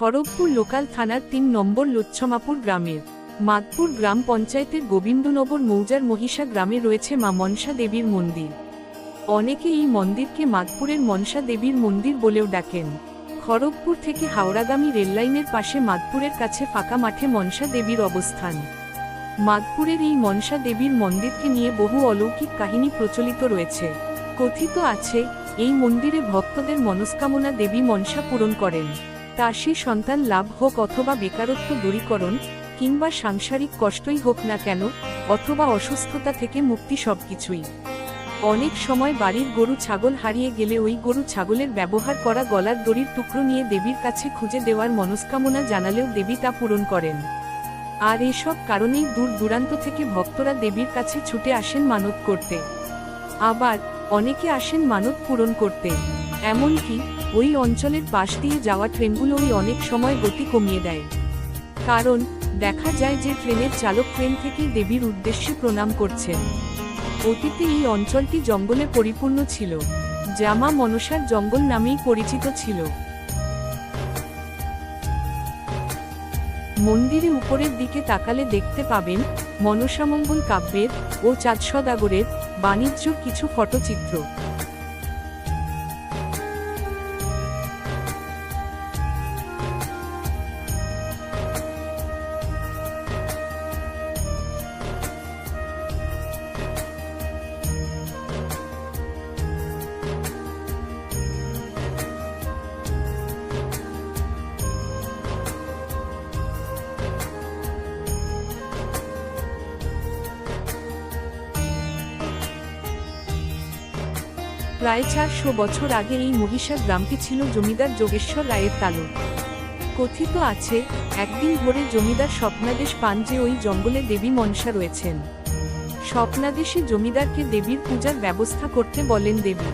Kharagpur local থানার তিন নম্বর লুচ্ছমাপুর গ্রামের। মাদপুর গ্রাম পঞ্চায়েতের গোবিন্দনগর মৌজার মহিষা গ্রামে রয়েছে মা মনসা দেবীর মন্দির। অনেকে এই মন্দিরকে মাদপুরের মনসা দেবীর মন্দির বলেও ডাকেন। খড়গপুর থেকে হাওড়াগামী রেললাইনের পাশে মাদপুরের কাছে ফাঁকা মাঠে মনসা দেবীর অবস্থান। মাদপুরের এই মনসা দেবীর মন্দিরকে নিয়ে বহু অলৌকিক কাহিনী প্রচলিত রয়েছে। কথিত আছে, এই মন্দিরে ভক্তদের মনস্কামনা দেবী মনসা পূরণ করেন। সে সন্তান লাভ হোক অথবা বেকারত্ব দূরীকরণ, কিংবা সাংসারিক কষ্টই হোক না কেন, অথবা অসুস্থতা থেকে মুক্তি সবকিছুই। অনেক সময় বাড়ির গরু ছাগল হারিয়ে গেলে ওই গরু ছাগলের ব্যবহার করা গলার দড়ির টুকরো নিয়ে দেবীর কাছে খুঁজে দেওয়ার মনস্কামনা জানালেও দেবী তা পূরণ করেন। আর এসব কারণেই দূর দূরান্ত থেকে ভক্তরা দেবীর কাছে ছুটে আসেন মানত করতে। আবার অনেকে আসেন মানত পূরণ করতে। এমনকি ওই অঞ্চলের পাশ দিয়ে যাওয়া ট্রেনগুলোই অনেক সময় গতি কমিয়ে দেয়। কারণ, দেখা যায় যে ট্রেনের চালক ট্রেন থেকেই দেবীর উদ্দেশ্যে প্রণাম করছেন। অতীতে এই অঞ্চলটি জঙ্গলে পরিপূর্ণ ছিল, জামা মনসার জঙ্গল নামেই পরিচিত ছিল। মন্দিরে উপরের দিকে তাকালে দেখতে পাবেন, মনসামঙ্গল কাব্যের ও চাঁদ সদাগরের বাণিজ্য কিছু ফটোচিত্র। প্রায় চারশো বছর আগে এই মহিষা গ্রামটি ছিল জমিদার যোগেশ্বর রায়ের তালুক কথিত আছে, একদিন ভোরে জমিদার স্বপ্নাদেশ পান যে ওই জঙ্গলে দেবী মনসা রয়েছেন। স্বপ্নাদেশে জমিদারকে দেবীর পূজার ব্যবস্থা করতে বলেন দেবী।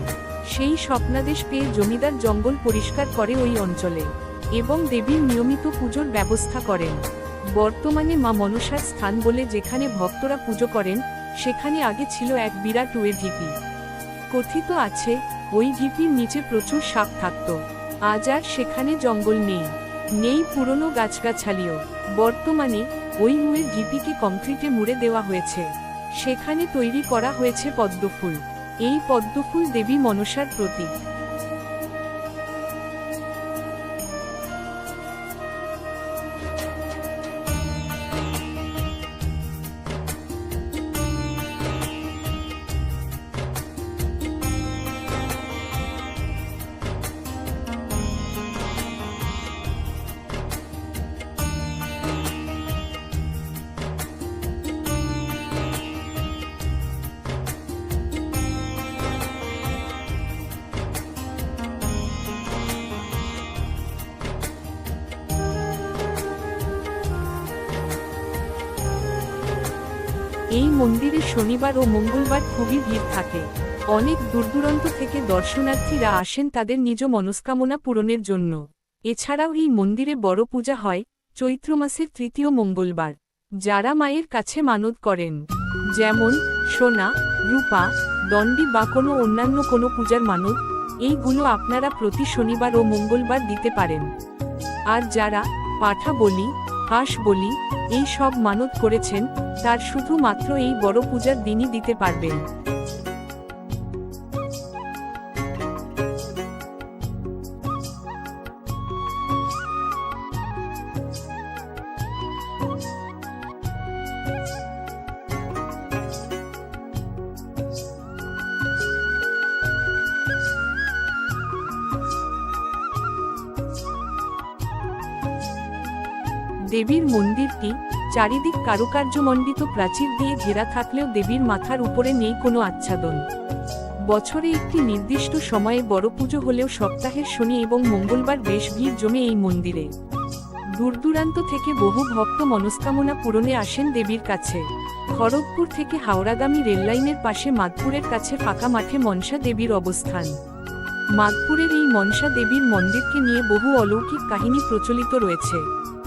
সেই স্বপ্নাদেশ পেয়ে জমিদার জঙ্গল পরিষ্কার করে ওই অঞ্চলে এবং দেবীর নিয়মিত পুজোর ব্যবস্থা করেন। বর্তমানে মা মনসার স্থান বলে যেখানে ভক্তরা পুজো করেন, সেখানে আগে ছিল এক বিরাট ওয়ে ঢিপি। কথিত আছে, ওই ঢিপির নিচে প্রচুর সাপ থাকত। আজ আর সেখানে জঙ্গল নেই। নেই পুরনো গাছগাছালিও। বর্তমানে ওই মুয়ের ঢিপিকে কংক্রিটে মুড়ে দেওয়া হয়েছে। সেখানে তৈরি করা হয়েছে পদ্মফুল। এই পদ্মফুল দেবী মনসার প্রতীক। এই মন্দিরে শনিবার ও মঙ্গলবার খুবই ভিড় থাকে। অনেক দূরদূরান্ত থেকে দর্শনার্থীরা আসেন তাদের নিজ মনস্কামনা পূরণের জন্য। এছাড়াও এই মন্দিরে বড় পূজা হয় চৈত্র মাসের তৃতীয় মঙ্গলবার। যারা মায়ের কাছে মানত করেন, যেমন সোনা, রূপা, দণ্ডি বা কোনো অন্যান্য কোনো পূজার মানত, এইগুলো আপনারা প্রতি শনিবার ও মঙ্গলবার দিতে পারেন। আর যারা পাঠা বলি, হাঁস বলি, এই সব মানত করেছেন তার শুধুমাত্র এই বড় পূজার দিনই দিতে পারবেন। দেবীর মন্দিরটি চারিদিক কারুকার্যমণ্ডিত প্রাচীর দিয়ে ঘেরা থাকলেও দেবীর মাথার উপরে নেই কোনো আচ্ছাদন। বছরে একটি নির্দিষ্ট সময়ে বড় পুজো হলেও সপ্তাহের শনি এবং মঙ্গলবার বেশ ভিড় জমে এই মন্দিরে। দূরদূরান্ত থেকে বহু ভক্ত মনস্কামনা পূরণে আসেন দেবীর কাছে। খড়গপুর থেকে হাওড়াগামী রেললাইনের পাশে মাদপুরের কাছে ফাঁকা মাঠে মনসা দেবীর অবস্থান। মাদপুরের এই মনসা দেবীর মন্দিরকে নিয়ে বহু অলৌকিক কাহিনী প্রচলিত রয়েছে।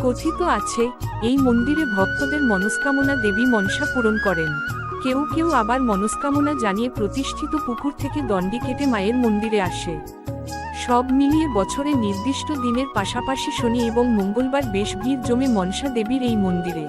কথিত আছে এই মন্দিরে ভক্তদের মনস্কামনা দেবী মনসা পূরণ করেন। কেউ কেউ আবার মনস্কামনা জানিয়ে প্রতিষ্ঠিত পুকুর থেকে দণ্ডি কেটে মায়ের মন্দিরে আসে। সব মিলিয়ে বছরে নির্দিষ্ট দিনের পাশাপাশি শনি এবং মঙ্গলবার বেশ ভিড় জমে মনসা দেবীর এই মন্দিরে।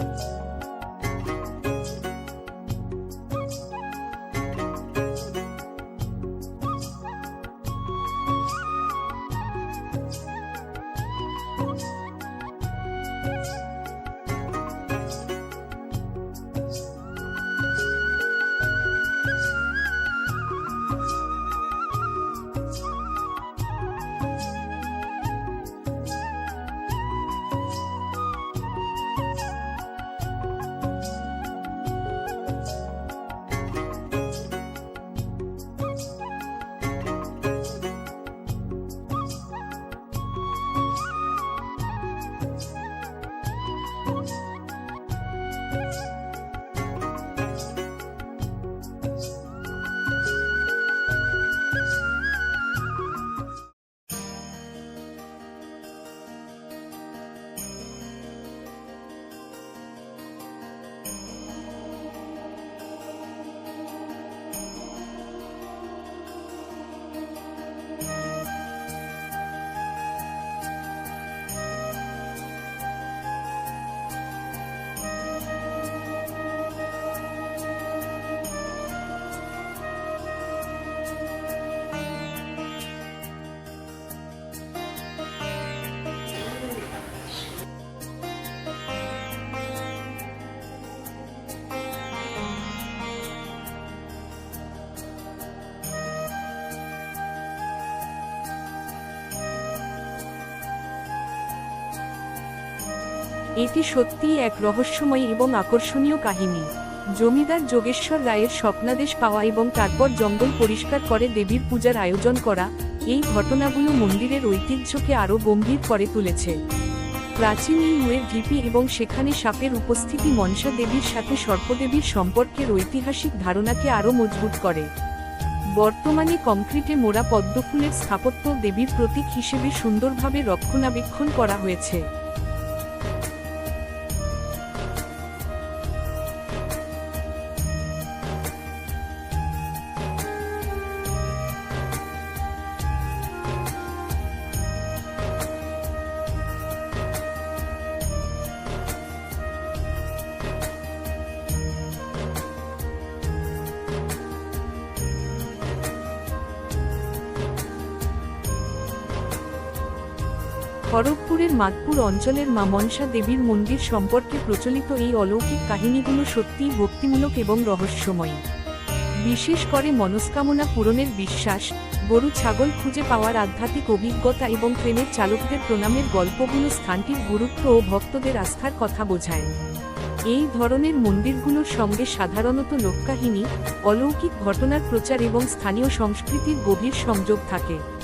এটি সত্যিই এক রহস্যময় এবং আকর্ষণীয় কাহিনী। জমিদার যোগেশ্বর রায়ের স্বপ্নাদেশ পাওয়া এবং তারপর জঙ্গল পরিষ্কার করে দেবীর পূজার আয়োজন করা, এই ঘটনাগুলো মন্দিরের ঐতিহ্যকে আরও গম্ভীর করে তুলেছে। প্রাচীন এই উয়ের ঢিপি এবং সেখানে সাপের উপস্থিতি মনসা দেবীর সাথে সর্পদেবীর সম্পর্কের ঐতিহাসিক ধারণাকে আরও মজবুত করে। বর্তমানে কংক্রিটে মোড়া পদ্মফুলের স্থাপত্য দেবীর প্রতীক হিসেবে সুন্দরভাবে রক্ষণাবেক্ষণ করা হয়েছে। খড়গপুরের মাদপুর অঞ্চলের মা মনসা দেবীর মন্দির সম্পর্কে প্রচলিত এই অলৌকিক কাহিনীগুলো সত্যিই ভক্তিমূলক এবং রহস্যময়ী। বিশেষ করে মনস্কামনা পূরণের বিশ্বাস, গরু ছাগল খুঁজে পাওয়ার আধ্যাত্মিক অভিজ্ঞতা এবং ট্রেনের চালকদের প্রণামের গল্পগুলো স্থানটির গুরুত্ব ও ভক্তদের আস্থার কথা বোঝায়। এই ধরনের মন্দিরগুলোর সঙ্গে সাধারণত লোককাহিনী, অলৌকিক ঘটনার প্রচার এবং স্থানীয় সংস্কৃতির গভীর সংযোগ থাকে।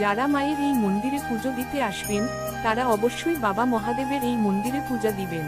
যারা মায়ের এই মন্দিরে পুজো দিতে আসবেন, তারা অবশ্যই বাবা মহাদেবের এই মন্দিরে পূজা দিবেন।